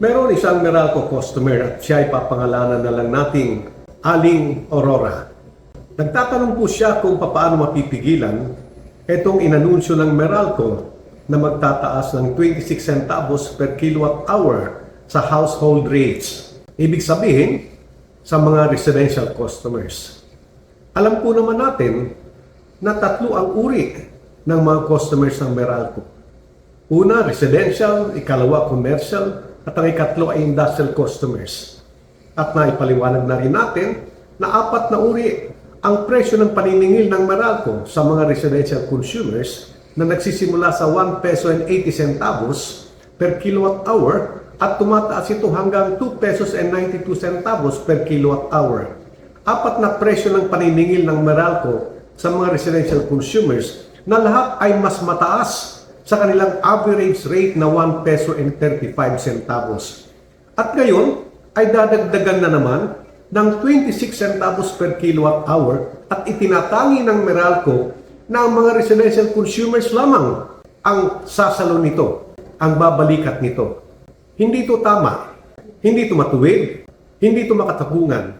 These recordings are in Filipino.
Meron isang Meralco customer at siya ay papangalanan na lang nating Aling Aurora. Nagtatanong po siya kung paano mapipigilan itong inanunsyo ng Meralco na magtataas ng 26 centavos per kilowatt hour sa household rates. Ibig sabihin, sa mga residential customers. Alam po naman natin na tatlo ang uri ng mga customers ng Meralco. Una, residential, ikalawa, commercial, at ang ikatlo ay industrial customers. At naipaliwanag na rin natin na apat na uri ang presyo ng paniningil ng Meralco sa mga residential consumers na nagsisimula sa 1 peso and 80 centavos per kilowatt hour at tumataas ito hanggang 2 pesos and 92 centavos per kilowatt hour. Apat na presyo ng paniningil ng Meralco sa mga residential consumers na lahat ay mas mataas sa kanilang average rate na 1 peso and 35 centavos. At ngayon ay dadagdagan na naman ng 26 centavos per kilowatt hour at itinatangi ng Meralco na ang mga residential consumers lamang ang sasalo nito, ang babalikat nito. Hindi ito tama, hindi ito matuwid, hindi ito makatapungan.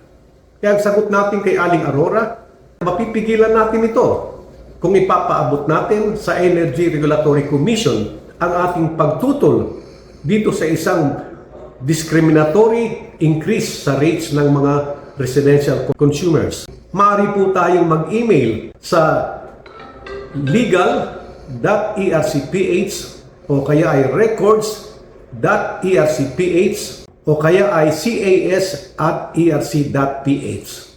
Kaya ang sagot natin kay Aling Aurora, mapipigilan natin ito kung ipapaabot natin sa Energy Regulatory Commission ang ating pagtutol dito sa isang discriminatory increase sa rates ng mga residential consumers. Maaari po tayong mag-email sa legal.ercph o kaya ay records.ercph o kaya ay cas at erc.ph.